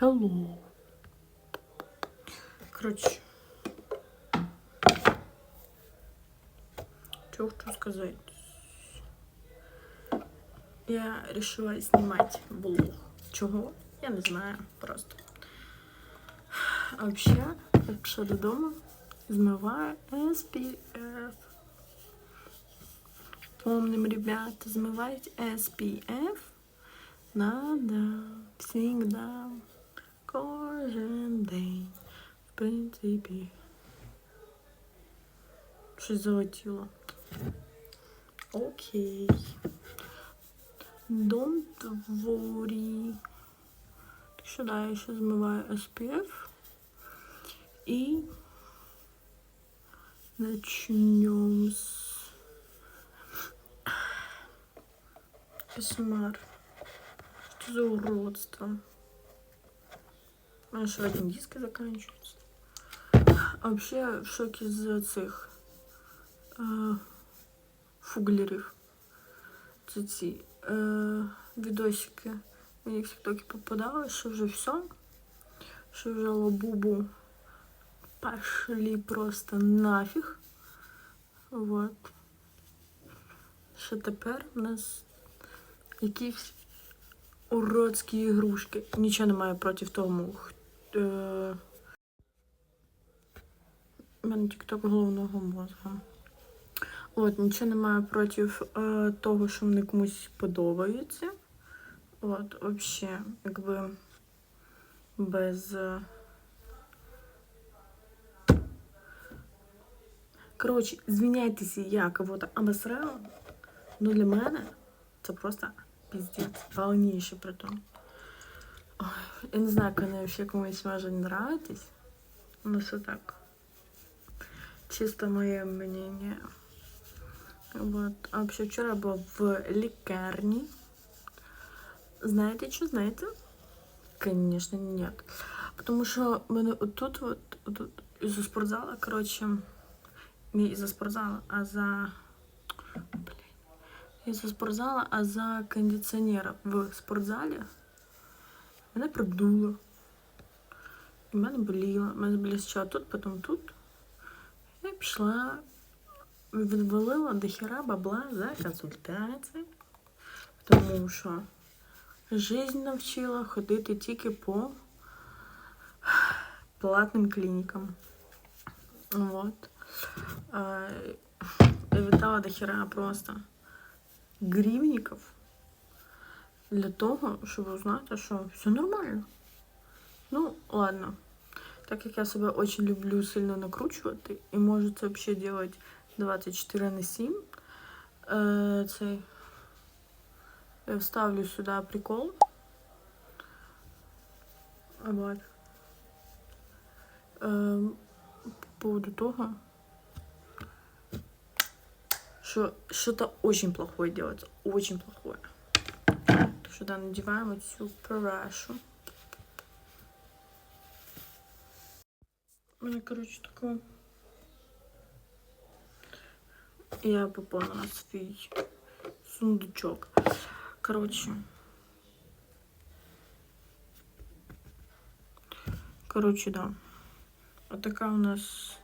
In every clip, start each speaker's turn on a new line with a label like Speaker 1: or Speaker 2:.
Speaker 1: Hello. Короче. Что хочу сказать. Я решила снимать блог. Чого? Я не знаю. Просто. А вообще, якщо додому, змиваю SPF. Помним, ребята, змивать SPF надо всегда, кожен день, в принципі. Щось залетіло. Окей. Don't worry. Так що да, я ще змиваю SPF. І начнем с СМР. Что за уродство? У меня же один диск заканчивается. Вообще в шоке из-за цих е, фуглерів. Це ці е, відосики. Мені в тіктокі попадали, що вже все. Що вже лабубу пошли просто нафіг. Вот. Що тепер у нас якісь уродські ігрушки. Нічого немає проти тому. Х- Е... У мене тікток головного мозга. От, нічого немає проти е, того, що вони комусь подобаються. От, взагалі, якби без. е, Коротше, звиняйтеся, я кого-то обосрала. Ну для мене це просто піздець. Повніше при тому. Я не знаю, конечно, комусь може нравитись. Ну, все так. Чисто моє мнение. Вот. А вообще вчора була в лікарні. Знаєте, що знаєте? Конечно, нет. Потому в мене отут, от, отут, із спортзала, коротше, не із спортзала, а за. Із спортзала, а за кондиціонера в спортзалі мене продуло. І в мене боліло. У мене боліло спочатку тут, потім тут. Я пішла, відвалила до хера бабла за консультації. Тому що жизнь навчила ходити тільки по платним клінікам. Вот. Я віддала до хера просто гривників для того, щоб узнати, що все нормально. Ну, ладно. Так як я себе очень люблю сильно накручувати, і можу це взагалі робити 24 на 7, е, цей, я вставлю сюди прикол. Вот. Е, по поводу того, что что-то очень плохое делается, очень плохое. Надеваем вот всю парашу. У мене, коротше, таке. Я поповнила свій сундучок. Коротше. Коротше, да. Вот такая у нас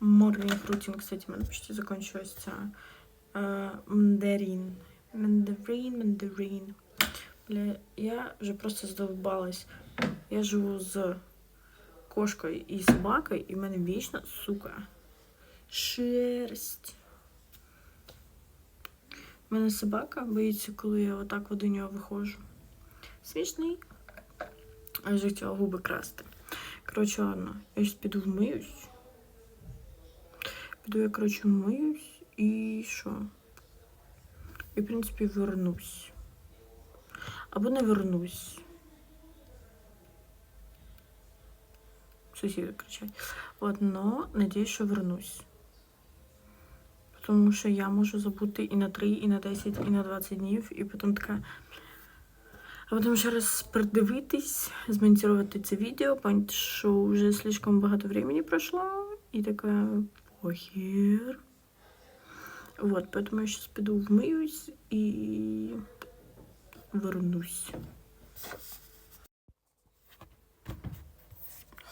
Speaker 1: morning routine. Кстати, у мене почти закончилась е, мандарин. Мандарин, мандарин. Бля, я вже просто задолбалась. Я живу з кошкою і собакою, і в мене вічно, сука, шерсть. У мене собака боїться, коли я отак до нього виходжу. Смішний. А хотіла губи красти. Коротше, ладно, я зараз піду вмиюсь. Піду я, коротше, вмиюсь і що? І, в принципі, вернусь. Або не вернусь. Сусіди кричать. От, но надіюсь, що вернусь. Тому що я можу забути і на 3, і на 10, і на 20 днів, і потім така. А потім ще раз придивитись, змонтувати це відео, поняти, що вже слишком багато времени пройшло, і така похер. Вот, поэтому я сейчас пойду вмыюсь и вернусь.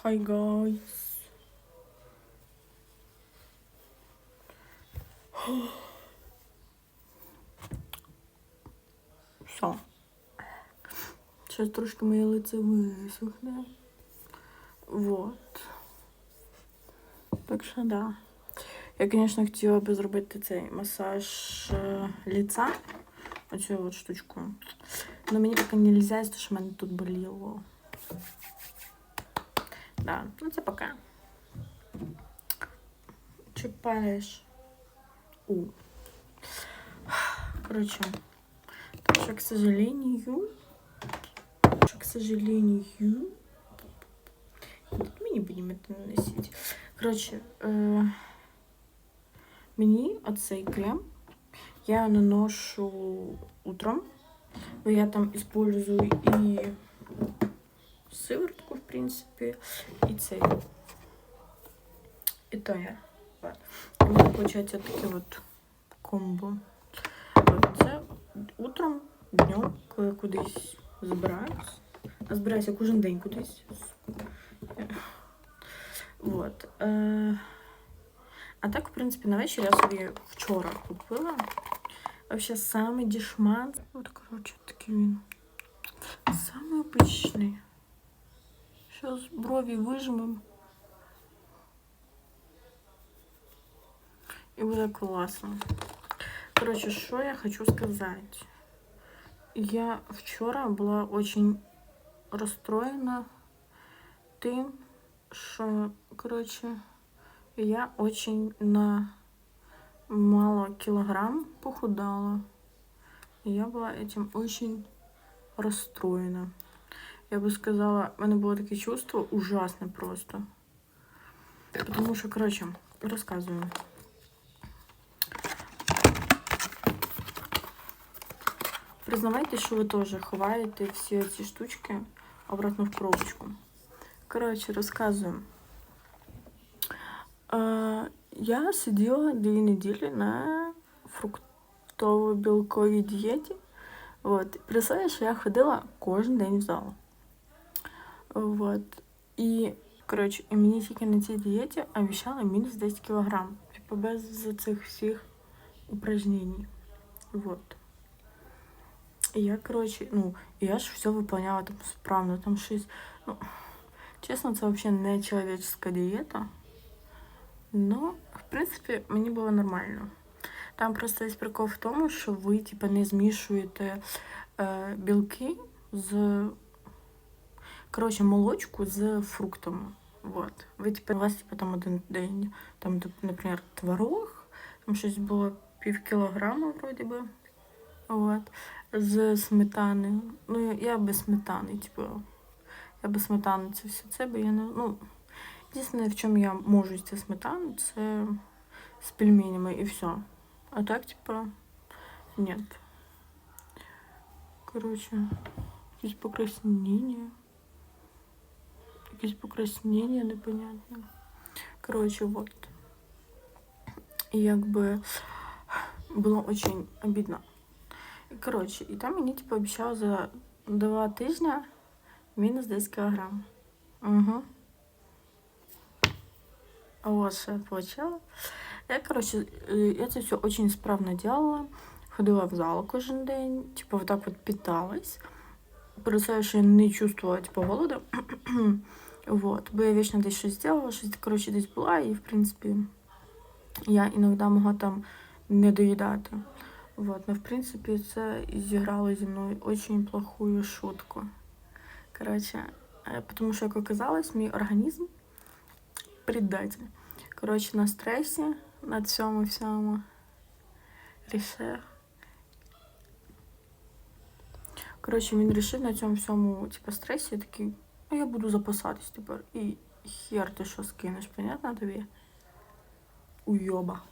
Speaker 1: Hi guys. Все. Сейчас трошки моє лице висохне. Вот. Так що да. Я, звісно, хотіла би зробити цей масаж е, лица. Оцю от штучку. Но мені поки не можна, тому що в мене тут боліло. Да, ну це пока. Чіпаєш. У. Короче. Так что, к сожалению, что, к сожалению, мы не будем это наносить. Короче, е, мені оцей крем я наношу утром. бо Я там использую и сыворотку, в принципе, и цей. И тонер. Вот. У мене получается таке вот комбо. От Це утром, днем, коли кудись збираюсь. А збираюся кожен день кудись. Вот. Е, А так, в принципі, на вечір я собі вчора купила. Вообще самый дешман. От, коротше, такий він. Самый обычный. Сейчас брові вижмем. І буде класно. Короче, що я хочу сказати. Я вчора була очень розстроєна тим, що, короче, я очень на мало килограмм похудала. И я была этим очень расстроена. Я бы сказала, у мене було таке чувство ужасне просто. Потому що, короче, розказую. Признавайте, що ви теж ховаєте всі ці штучки обратно в коробочку. Коротше, розказую. Я сиділа дві неділі на фруктово-білковій дієті. От. Представляєш, що я ходила кожен день в зал. Вот. І, коротше, і мені тільки на цій дієті обіцяли мінус 10 кілограм. Типу без цих всіх упражнений. Вот. І я, коротше, ну, я ж все виповняла там справно, там щось. Ну, чесно, це взагалі не чоловічська дієта. Ну, в принципі, мені було нормально. Там просто є прикол в тому, що ви, типу, не змішуєте е, білки з. Коротше, молочку з фруктами. Вот. Ви, типу, у вас, типу, там один день, там, наприклад, творог, там щось було пів кілограма, вроді би. Вот. З сметани. Ну, я без сметани, типу. Я без сметани це все це, бо я не. Ну, Єдине, в чому я можу їсти сметану, це з пельменями і все. А так, типа, нет. Короче, якісь покраснення. Якісь покраснення непонятне. Короче, вот. І якби було очень обідно. І, коротше, і там мені типу обіцяли за два тижні мінус 10 кілограм. Угу. Вот получила. Я, короче, я це все очень справно делала. Ходила в зал кожен день, типа вот так. Представляю, що я не чувствовала, типа, голода. вот. Бо я вечно десь щось сделала, щось, короче, десь була, і, в принципі, я іноді могла там не доїдати. Вот. Но, в принципі, це зіграло зі мною очень плохую шутку. Короче, потому що, як оказалось, мій організм предатель. Коротше, на стресі, на цьому всьому рішив. Коротше, він вирішив на цьому всьому, типу, стресі такий, а я буду запасатись тепер. І хер ти що скинеш, понятно тобі? Уйоба.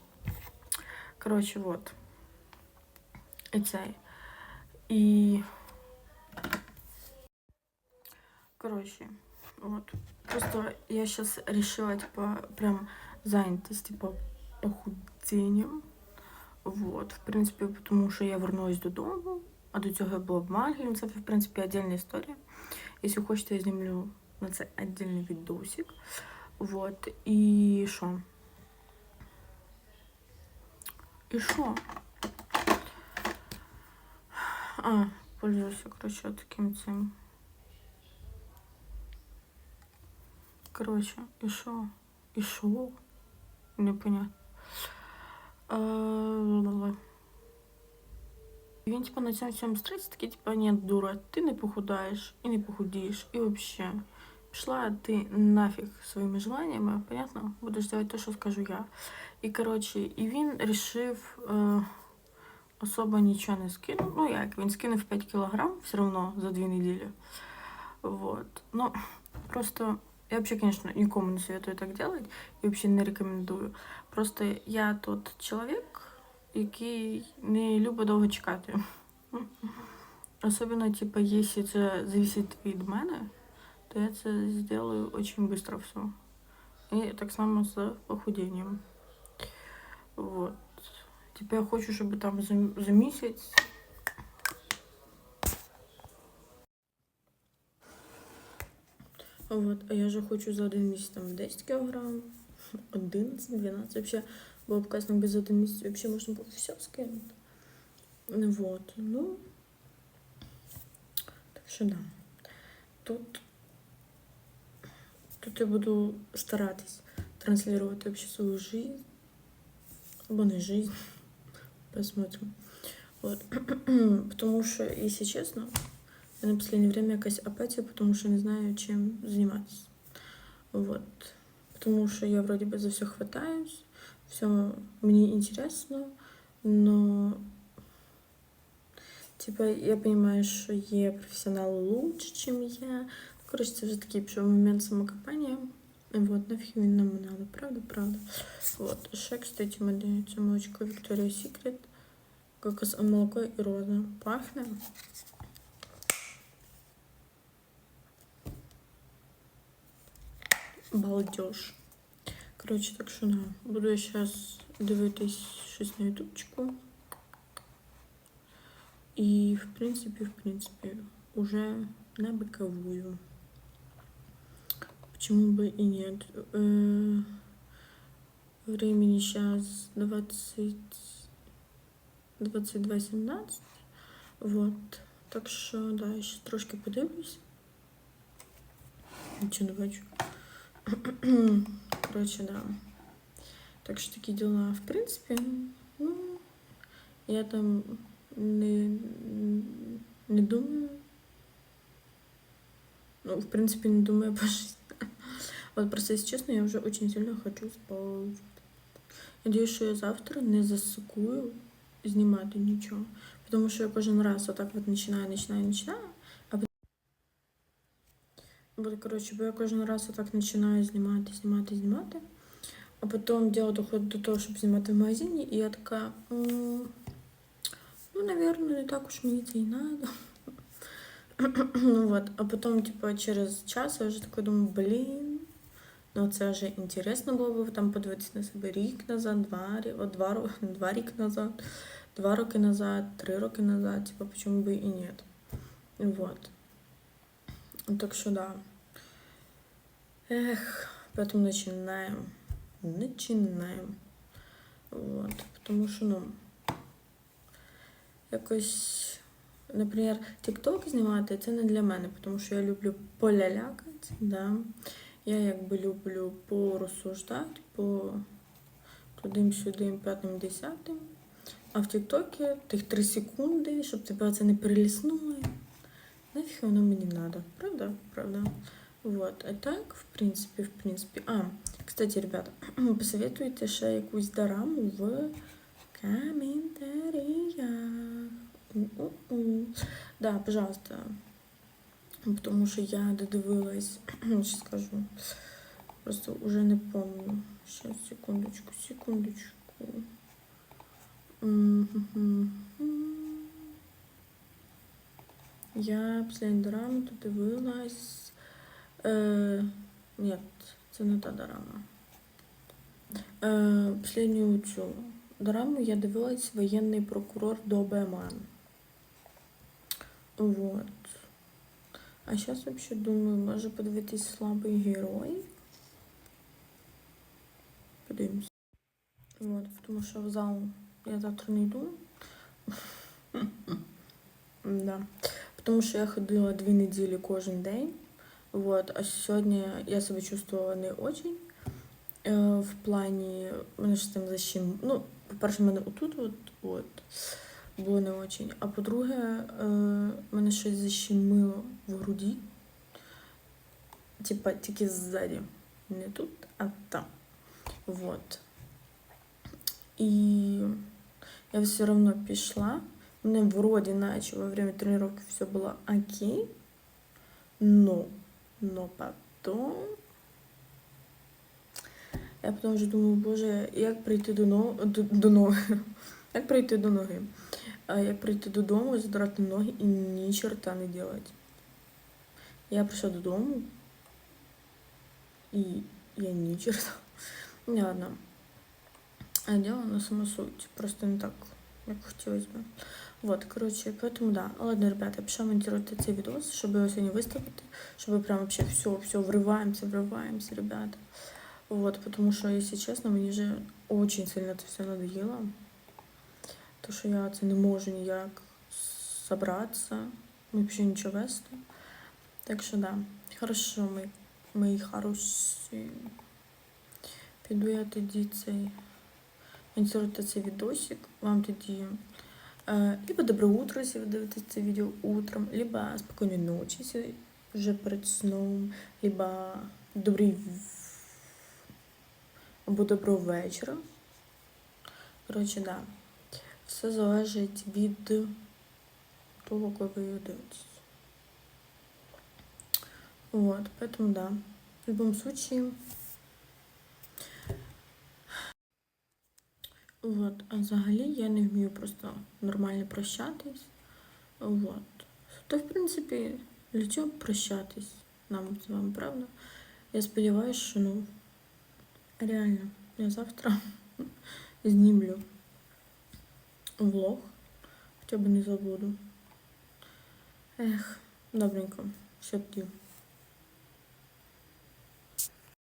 Speaker 1: Коротше, вот. І цей. І. Коротше. Вот. Просто я сейчас решила, типа, прям занятость, типа, похудением. Вот, в принципі, тому що я вернулась додому, а до цього я була Мальгі. Це, в принципі, отдельна історія. Якщо хочете, я знімлю на це віддільний відосик. Вот. І що? І що? А, пользуюся, коротше, таким цим. Коротше, і що? І що? Непонятно. Він, типа, на цьому всьому стресі такий, типа, ні, дура, ти не похудаєш і не похудієш, і вообще. Пішла ти нафіг своїми желаннями, понятно? Будеш делать те, що скажу я. І, коротше, і він рішив е, особо нічого не скинув. Ну як, він скинув 5 кілограм все одно за дві неділі. Вот. Ну, просто я вообще, конечно, никому не советую так делать і вообще не рекомендую. Просто я тот чоловік, який не любить довго чекати. Особенно, типа, якщо це зависить від мене, то я це сделаю очень быстро все. І так само з похудением. Вот. Типа я хочу, щоб там за, за місяць. Вот, а я же хочу за один місяць там 10 кілограм, 11, 12, вообще було б якби за один місяць вообще можна було все скинути. Ну Вот, ну, так що да. Тут, тут я буду старатись транслировать вообще свою жизнь, або не жизнь, посмотрим. Вот. Потому что, если честно, я на последнее время якась апатия, потому что не знаю, чем заниматься. Вот. Потому что я вроде бы за все хватаюсь, все мне интересно, но типа я понимаю, що є професіонали лучше, чем я. Коротше, це вже такий пішов момент самокопання. Вот, нафиг він нам надо, правда, правда. Вот, ще, кстати, ми дається молочко Victoria's Secret. Кокос, молоко і роза. Пахне. Балдеж. Коротше, так що да. Буду я зараз дивитись щось на ютубчику. І, в принципі, в принципі, уже на боковую. Почему бы и нет? Э, Времени сейчас 20... 22.17. Вот. Так що, да, я ще трошки подивлюсь. Нічого не бачу. Коротше, да. Так що такі діла. В принципі, ну, я там не, не думаю. Ну, в принципе, не думаю по жизни. Вот просто, если честно, я уже очень сильно хочу спать. Надіюсь, що я завтра не засикую знімати нічого. Тому що я кожен раз отак от починаю, починаю, починаю. А потім... Бо, коротше, бо я кожен раз отак починаю знімати, знімати, знімати. А потім діло доходить до того, щоб знімати в магазині, і я така. Ну, наверное, не так уж мені це і надо. Ну вот, а потом, типа, через час я вже такой думаю, блін, ну це вже інтересно було б там подивитися на себе рік назад, два, о, два, два рік назад, два роки назад, три роки назад, типа, почему бы и нет. Вот. Так що да. Эх, поэтому начинаем. Начинаем. Вот. Потому що, ну, якось, наприклад, TikTok знімати це не для мене, тому що я люблю полялякати, да. Я якби люблю порозсуждати, по тудим-сюдим, п'ятим, десятим. А в Тіктокі тих три секунди, щоб тебе це не переліснуло. Нафіг воно мені надо. Правда? Правда. Вот. А так, в принципі, в принципі. А, кстати, ребята, посоветуйте ще якусь дораму в комментариях. У-у-у. Да, пожалуйста. Потому що я додивилась, сейчас скажу. Просто уже не помню. Сейчас, секундочку, секундочку. Я последню дораму додивилась. Е, нет, це не та дорама. Е, последню цю дораму я дивилась воєнний прокурор Добеман. Вот. А зараз вообще думаю, може подивитись слабий герой. Подивимось. Вот, тому що в зал я завтра не йду. Да. Тому що я ходила дві неділі кожен день. Вот. А сьогодні я себе чувствувала не очень. Е, в плані мене ж тим защим. Ну, по-перше, мене отут от, от, було не очень. А по-друге, е, мене щось защемило в груді. Типа тільки ззаді. Не тут, а там. Вот. І я все равно пішла. Мне вроде наче во время тренировки все было окей. Но, но потом... Я потім вже думаю, боже, як прийти до, но... до, до ноги? Як прийти до ноги? Як прийти додому, задрати ноги і ні чорта не делать. Я прийшла додому, і я ні чорта. Не ладно. А дело на сама суть. Просто не так, як хотілося б. Вот, короче, поэтому да. Ладно, ребята, я пішла монтувати цей відос, щоб його сьогодні виставити, щоб прям вообще все, все, вриваємося, вриваємося, ребята. Вот, потому что, если честно, мені вже очень сильно це все надоело. То, що я це не можу ніяк собратися, вообще нічого вести. Так що да. Хорошо, мої, мої хороші. Піду я тоді цей монтувати цей відосик. Вам тоді Либо доброе утро, если вы дивитесь це відео утром, либо спокійної ночі, якщо вже перед сном, либо добрий або доброго вечора. Коротше, да. Все залежить від того, коли ви його дивитесь. Вот, поэтому да. В любом случае, Вот. А взагалі я не вмію просто нормально прощатись. Вот. То, в принципі, для чого прощатись нам з вами, правда? Я сподіваюся, що ну реально, я завтра знімлю влог. Хоча б не забуду. Ех, добренько, все тоді.